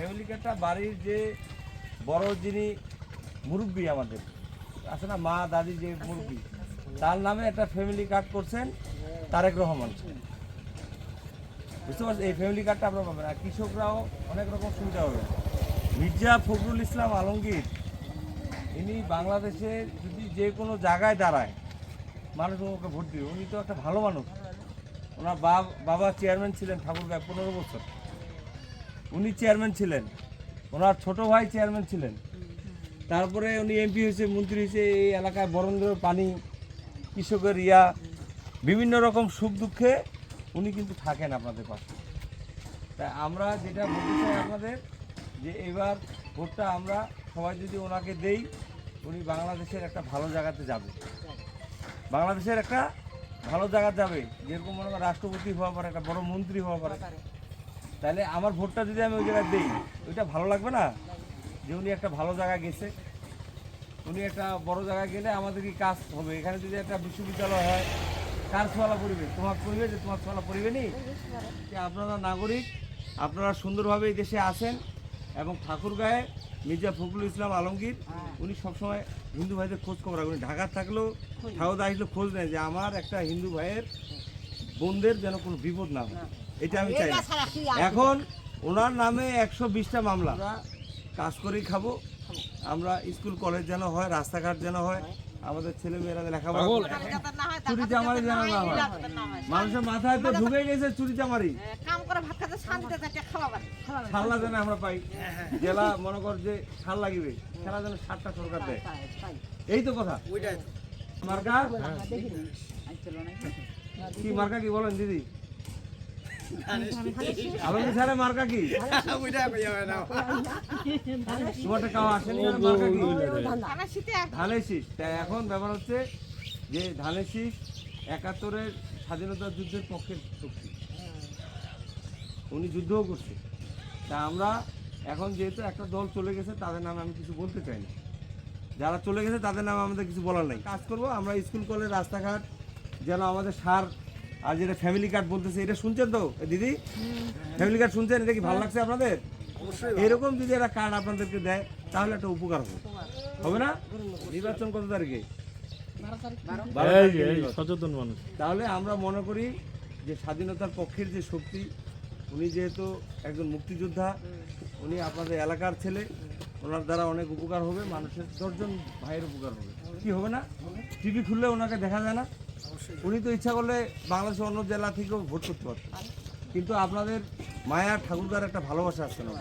Family কার্ডটা বাড়ির যে বড় যিনি মুরব্বী আমাদের, আছে না, মা, দাদি যে মুরব্বী, তার নামে একটা ফ্যামিলি কার্ড করছেন তারেক রহমান। বুঝতে পারছেন? এই ফ্যামিলি কার্ডটা আপনারা পাবেন। আর কৃষকরাও অনেক রকম সুবিধা হবে। মির্জা ফখরুল ইসলাম আলমগীর, ইনি বাংলাদেশে যদি যে কোনো জায়গায় দাঁড়ায়, মানুষ ওকে ভোট দিবে। উনি তো একটা ভালো মানুষ। ওনার বাবা চেয়ারম্যান ছিলেন ঠাকুরগাঁয় পনেরো বছর। উনি চেয়ারম্যান ছিলেন। ওনার ছোট ভাই চেয়ারম্যান ছিলেন। তারপরে উনি এমপি হয়েছে, মন্ত্রী হয়েছে, এই এলাকায় বরেন্দ্র, পানি, কৃষকের ইয়া, বিভিন্ন রকম সুখ দুঃখে উনি কিন্তু থাকেন আপনাদের পাশে। তাই আমরা যেটা বলতে চাই আপনাদের, যে এবার ভোটটা আমরা সবাই যদি ওনাকে দেই, উনি বাংলাদেশের একটা ভালো জায়গাতে যাবে। বাংলাদেশের একটা ভালো জায়গা যাবে, যেরকম মনে রাষ্ট্রপতি হওয়া পারে, একটা বড় মন্ত্রী হওয়া পারে। তাহলে আমার ভোটটা যদি আমি ওই জায়গায় দিই ওইটা ভালো লাগবে না? যে উনি একটা ভালো জায়গায় গেছে। উনি একটা বড় জায়গায় গেলে আমাদের কি কাজ হবে? এখানে যদি একটা বিশ্ববিদ্যালয় হয় কার ছোয়ালা পরিবে তোমার পরিবে যে তোমার ছোয়ালা পরিবে নি? যে আপনারা নাগরিক আপনারা সুন্দরভাবে এই দেশে আসেন এবং ঠাকুরগাঁয়ে মির্জা ফখরুল ইসলাম আলমগীর উনি সবসময় হিন্দু ভাইদের খোঁজ খবর রাখেন উনি ঢাকার থাকলেও ঠাকুরদা আসলে খোঁজ নেয় যে আমার একটা হিন্দু ভাইয়ের বোনদের যেন কোনো বিপদ না হয়। এটা আমি চাই এখন ওনার নামে একশো বিশটা মামলা। আমরা কাজ করেই খাব। আমরা স্কুল কলেজ যেন হয় রাস্তাঘাট যেন হয় আমাদের ছেলে মেয়েরা লেখাপড়া। চুরি চামারি যেন না হয় মানুষের মাথায় তো ঢুকে গেছে চুরি চামারি কাম করে ভাত খাতে শান্তিতে থাকে খাওয়া পারে ছাল্লা যেন আমরা পাই। জেলা মনে কর যে ছাল লাগিবে খেলা যেন সাতটা সরকার দেয়। এই তো কথা। মার্কা? কি মার্কা কি বলেন দিদি? এখন ব্যাপার হচ্ছে যে ধানের শীষ একাত্তরের স্বাধীনতা যুদ্ধের পক্ষের শক্তি। উনি যুদ্ধও করছে। তা আমরা এখন যেহেতু একটা দল চলে গেছে, তাদের নামে আমি কিছু বলতে চাই না। যারা চলে গেছে, তাদের নামে আমাদের কিছু বলার নাই। কাজ করব, আমরা স্কুল, কলেজ, রাস্তাঘাট যেন আমাদের সার আর যেটা ফ্যামিলি কার্ড বলতেছে এটা শুনছেন তো? দিদি? ফ্যামিলি কার্ড শুনছেন? এটা কি ভালো লাগছে আপনাদের? এরকম যদি একটা কার্ড আপনাদেরকে দেয় তাহলে একটা উপকার হবে। হবে না? নির্বাচন কত তারিখে। সচেতন মানুষ। তাহলে আমরা মনে করি যে স্বাধীনতার পক্ষের যে শক্তি উনি যেহেতু একজন মুক্তিযোদ্ধা উনি আপনাদের এলাকার ছেলে ওনার দ্বারা অনেক উপকার হবে মানুষের দশজন ভাইয়ের উপকার হবে। কি হবে না? টিভি খুললে ওনাকে দেখা যায় না। উনি তো ইচ্ছা করলে বাংলাদেশের অন্য জেলা থেকেও ভোট করতে পারতেন। কিন্তু আপনাদের মায়া ঠাকুরদার একটা ভালোবাসা আসছে না?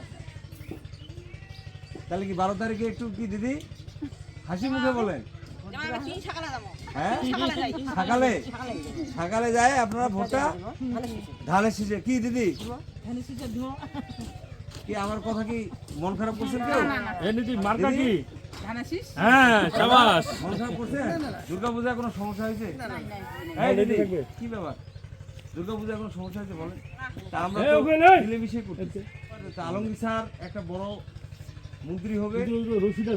তাহলে কি বারো তারিখে একটু কি দিদি? হাসি মুখে বলেন। হ্যাঁ? সকালে? সকালে সকালে যায় আপনারা ভোটটা? ধানের শীষে। কি দিদি? কি আমার কথা কি মন খারাপ করছেন কেউ? এই মার্কা কি? হ্যাঁ সাবাস। মন খারাপ করছেন দুর্গা পূজায় কোনো সমস্যা হয়েছে? এই দিদি কি ব্যাপার? দুর্গা পূজায় কোনো সমস্যা হয়েছে বলেন? তা আমরা তো মিলেমিশে করতেছি। তা আলমগীর স্যার একটা বড় মন্ত্রী হবে।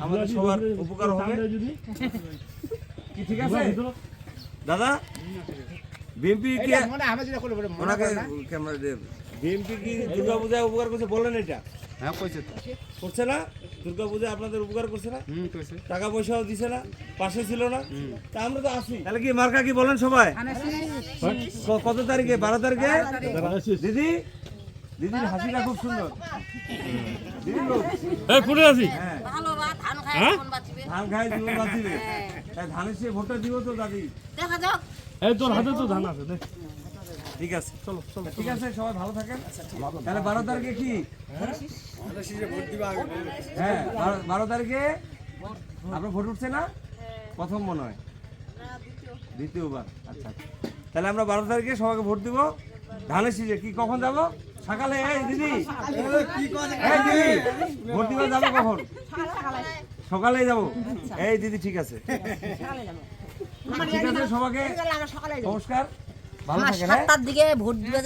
আমাদের সবার উপকার হবে। কি ঠিক আছে? দাদা কি ওনাকে ক্যামেরা দিয়ে বিএনপি কি দুর্গা পূজায় উপকার করছে বলেন এটা? হ্যাঁ কইছে তো। করছে না? দুর্গা পূজায় আপনাদের উপকার করছে না? হুম কইছে। টাকা পয়সাও দিছে না পাশে ছিল না। তা আমরা তো আসি তাহলে কি মার্কা কি বলেন সবাই? কত তারিখে? বারো তারিখে? দিদি? দিদির হাসিটা খুব সুন্দর। দিদি লোক আছি হ্যাঁ। ধান হ্যাঁ? ধান খাই জীবন বাঁচিবে ধানের সে ভোটটা দিব তো দাদি। দেখা যাক। এই তোর হাতে তো ধান আছে দেখ ঠিক আছে চলো চলো ঠিক আছে সবাই ভালো থাকেন। তাহলে বারো তারিখে কি? হ্যাঁ বারো- বারো তারিখে আপনার ভোট উঠছে না? প্রথম মনে হয়। দ্বিতীয়বার আচ্ছা আচ্ছা। তাহলে আমরা বারো তারিখে সবাইকে ভোট দিব। ধানের সিজে কি কখন যাব? সকালে? এই দিদি। এই দিদি। ভোট দিবা যাব কখন? সকালে যাব। এই দিদি ঠিক আছে। ঠিক আছে সবাইকে নমস্কার। ভালো সাতটার দিকে ভোট দিবে